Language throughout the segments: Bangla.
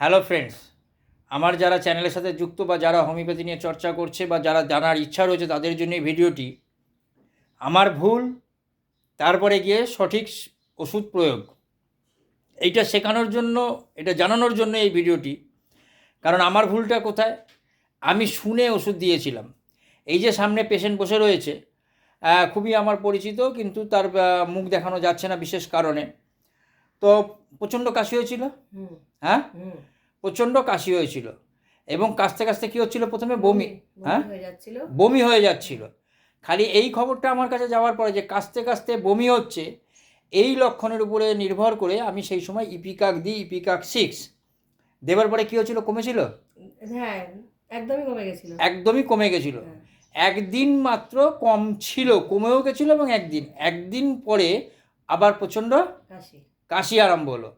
হ্যালো ফ্রেন্ডস আমার যারা চ্যানেলের সাথে যুক্ত বা যারা হোমিওপ্যাথি নিয়ে চর্চা করছে বা যারা জানার ইচ্ছা রয়েছে তাদের জন্য এই ভিডিওটি, আমার ভুল, তারপরে গিয়ে সঠিক ওষুধ প্রয়োগ। এইটা শেখানোর জন্য, এটা জানানোর জন্য এই ভিডিওটি। কারণ আমার ভুলটা কোথায়? আমি শুনে ওষুধ দিয়েছিলাম। এই যে সামনে পেশেন্ট বসে রয়েছে খুবই আমার পরিচিত, কিন্তু তার মুখ দেখানো যাচ্ছে না বিশেষ কারণে। তো প্রচণ্ড কাশি হয়েছিল। হ্যাঁ? প্রচণ্ড কাশি হয়েছিল। এবং কাশতে কাশতে কী হচ্ছিল? প্রথমে বমি হ্যাঁ? হয়ে যাচ্ছিল। বমি হয়ে যাচ্ছিল। খালি এই খবরটা আমার কাছে যাওয়ার পরে যে কাশতে কাশতে বমি হচ্ছে এই লক্ষণের উপরে নির্ভর করে আমি সেই সময় ইপিকাক দিই ইপিকাক সিক্স। দেবার পরে কী হয়েছিল কমেছিল? হ্যাঁ একদমই কমে গেছিল। একদমই কমে গেছিল। হ্যাঁ। একদিন মাত্র কম ছিল কমেও গেছিল এবং একদিন একদিন পরে আবার প্রচণ্ড কাশি। কাশি আরম্ভ হলো।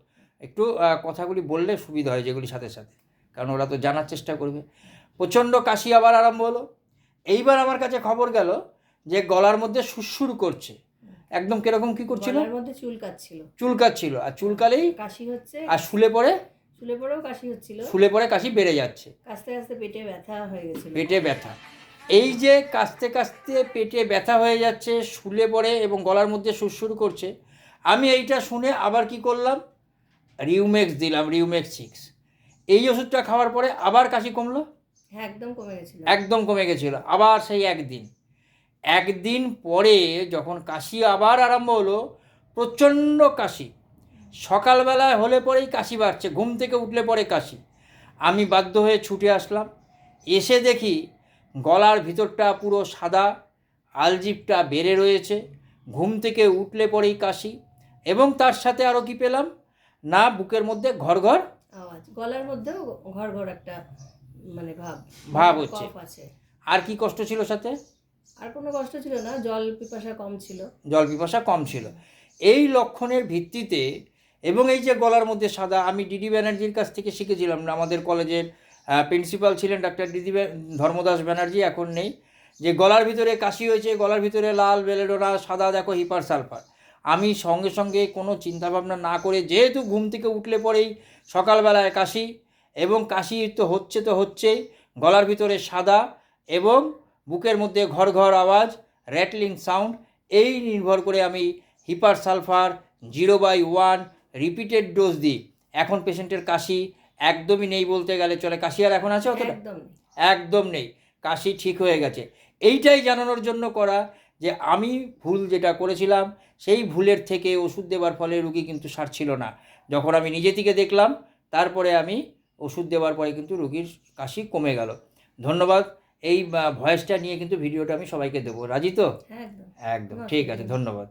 একটু কথাগুলি বললে সুবিধা হয় যেগুলি সাথে সাথে। কারণ ওরা তো জানার চেষ্টা করবে। প্রচণ্ড কাশি আবার আরম্ভ হলো। এইবার আমার কাছে খবর গেল যে গলার মধ্যে সুরসুর করছে। একদম কীরকম কি করছিল? গলার মধ্যে চুল কাচ্ছিল চুলকাচ্ছিল আর চুলকালেই কাশি হচ্ছে। আর শুলে পরে? চুলে পরেও কাশি হচ্ছিল। শুলে পরে কাশি বেড়ে যাচ্ছে। কাশতে কাশতে পেটে ব্যথা হয়ে গেছিল। পেটে ব্যথা। এই যে কাশতে কাশতে পেটে ব্যথা হয়ে যাচ্ছে শুলে পড়ে এবং গলার মধ্যে সুরসুর করছে আমি এইটা শুনে আবার কি করলাম? রিউমেক্স দিলাম রিউমেক্স সিক্স এই ওষুধটা খাওয়ার পরে আবার কাশি কমলো? হ্যাঁ একদম কমে গেছিল। একদম কমে গেছিল। আবার সেই একদিন। একদিন পরে যখন কাশি আবার আরম্ভ হলো প্রচণ্ড কাশি। সকালবেলায় হলে পরেই কাশি বাড়ছে ঘুম থেকে উঠলে পরে কাশি। আমি বাধ্য হয়ে ছুটে আসলাম। এসে দেখি গলার ভিতরটা পুরো সাদা আলজিপটা বেড়ে রয়েছে। ঘুম থেকে উঠলে পরেই কাশি। এবং তার সাথে আরও কি পেলাম? না বুকের মধ্যে ঘর ঘর আওয়াজ। গলার মধ্যেও ঘর ঘর একটা মানে ভাব। ভাব হচ্ছে। আর কি কষ্ট ছিল সাথে? আর কোনো কষ্ট ছিল না জল পিপাসা কম ছিল। জল পিপাসা কম ছিল। এই লক্ষণের ভিত্তিতে এবং এই যে গলার মধ্যে সাদা আমি ডিডি ব্যানার্জির কাছ থেকে শিখেছিলাম না আমাদের কলেজের প্রিন্সিপাল ছিলেন ডাক্তার ডিডি ধর্মদাস ব্যানার্জি এখন নেই। যে গলার ভিতরে কাশি হয়েছে গলার ভিতরে লাল বেলেডোরা সাদা দেখো হিপার সালফার। আমি সঙ্গে সঙ্গে কোনো চিন্তাভাবনা না করে যেহেতু ঘুম থেকে উঠলে পরেই সকালবেলায় কাশি এবং কাশি তো হচ্ছে তো হচ্ছেই গলার ভিতরে সাদা এবং বুকের মধ্যে ঘর ঘর আওয়াজ র্যাটলিং সাউন্ড এই নির্ভর করে আমি hepar sulphur zero by one repeated dose দিই। এখন পেশেন্টের কাশি একদমই নেই বলতে গেলে চলে। কাশি আর এখন আছে অতটা? একদম একদম নেই। কাশি ঠিক হয়ে গেছে। এইটাই জানানোর জন্য করা যে আমি ভুল যেটা করেছিলাম সেই ভুলের থেকে ওষুধ দেওয়ার ফলে রুগী কিন্তু সারছিল না। যখন আমি নিজে থেকে দেখলাম তারপরে আমি ওষুধ দেওয়ার পরে কিন্তু রুগীর কাশি কমে গেল। ধন্যবাদ। এই ভয়েসটা নিয়ে কিন্তু ভিডিওটা আমি সবাইকে দেবো। রাজি তো? হ্যাঁ একদম। একদম। ঠিক আছে ধন্যবাদ।